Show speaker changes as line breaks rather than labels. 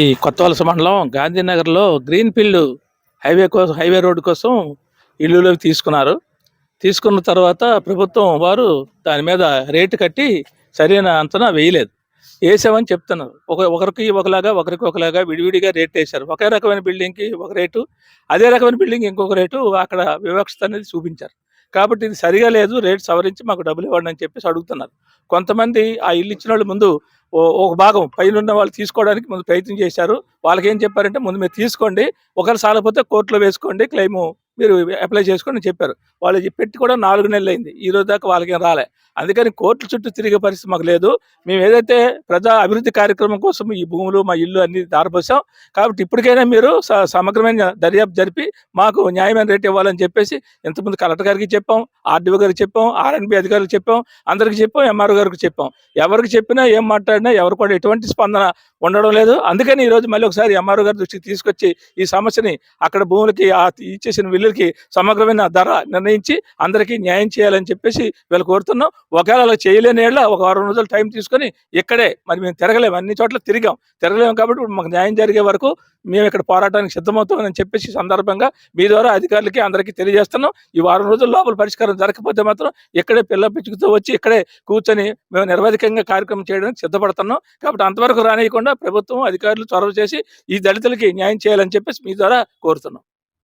ఈ కొత్త వలస మండలం గాంధీనగర్లో గ్రీన్ ఫీల్డ్ హైవే కోసం హైవే రోడ్డు కోసం ఇల్లులోకి తీసుకున్నారు. తీసుకున్న తర్వాత ప్రభుత్వం వారు దాని మీద రేటు కట్టి సరైన అంచనా వేయలేదు. వేసామని చెప్తున్నారు. ఒక ఒకరికి ఒకలాగా ఒకరికి ఒకలాగా విడివిడిగా రేట్ వేశారు. ఒకే రకమైన బిల్డింగ్కి ఒక రేటు అదే రకమైన బిల్డింగ్ ఇంకొక రేటు అక్కడ వివక్షత అనేది చూపించారు. కాబట్టి ఇది సరిగా లేదు రేట్ సవరించి మాకు డబ్బులు ఇవ్వండి అని చెప్పేసి అడుగుతున్నారు. కొంతమంది ఆ ఇల్లు ఇచ్చిన వాళ్ళు ముందు ఒక భాగం పైన ఉన్న వాళ్ళు తీసుకోవడానికి ముందు ప్రయత్నం చేశారు. వాళ్ళకి ఏం చెప్పారంటే ముందు మీరు తీసుకోండి. ఒకరు సాలపోతే కోర్టులో వేసుకోండి క్లెయిము మీరు అప్లై చేసుకోండి చెప్పారు. వాళ్ళు పెట్టి కూడా నాలుగు నెలలు అయింది. ఈ రోజు దాకా వాళ్ళకి రాలే. అందుకని కోర్టుల చుట్టూ తిరిగే పరిస్థితి మాకు లేదు. మేము ఏదైతే ప్రజా అభివృద్ధి కార్యక్రమం కోసం ఈ భూములు మా ఇల్లు అన్ని దారిపోసాం కాబట్టి ఇప్పటికైనా మీరు స- సమగ్రమైన దర్యాప్తు జరిపి మాకు న్యాయమైన రేటు ఇవ్వాలని చెప్పేసి ఇంతకుముందు కలెక్టర్ గారికి చెప్పాం ఆర్డీఓ గారికి చెప్పాం ఆర్ఎన్బి అధికారులకు చెప్పాం అందరికి చెప్పాం ఎంఆర్ఓ గారికి చెప్పాం. ఎవరికి చెప్పినా ఏం మాట్లాడినా ఎవరు కూడా ఎటువంటి స్పందన ఉండడం లేదు. అందుకని ఈ రోజు మళ్ళీ ఒకసారి ఎంఆర్ఓ గారి దృష్టికి తీసుకొచ్చి ఈ సమస్యని అక్కడ భూములకి ఇచ్చేసిన బిల్లులకి సమగ్రమైన ధర నిర్ణయించి అందరికీ న్యాయం చేయాలని చెప్పేసి వీళ్ళు కోరుతున్నాం. ఒకవేళ అలా చేయలేని ఏళ్ళ ఒక వారం రోజులు టైం తీసుకొని ఇక్కడే మరి మేము తిరగలేము. అన్ని చోట్ల తిరిగాం. తిరగలేము కాబట్టి మాకు న్యాయం జరిగే వరకు మేము ఇక్కడ పోరాటానికి సిద్ధమవుతామని చెప్పేసి సందర్భంగా మీ ద్వారా అధికారులకి అందరికీ తెలియజేస్తున్నాం. ఈ వారం రోజుల లోపల పరిష్కారం జరగకపోతే మాత్రం ఇక్కడే పిల్ల పిచ్చుకుతో వచ్చి ఇక్కడే కూర్చొని మేము నిర్వధికంగా కార్యక్రమం చేయడానికి సిద్ధపడుతున్నాం. కాబట్టి అంతవరకు రానియకుండా ప్రభుత్వం అధికారులు చొరవ చేసి ఈ దళితులకి న్యాయం చేయాలని చెప్పేసి మీ ద్వారా కోరుతున్నాం.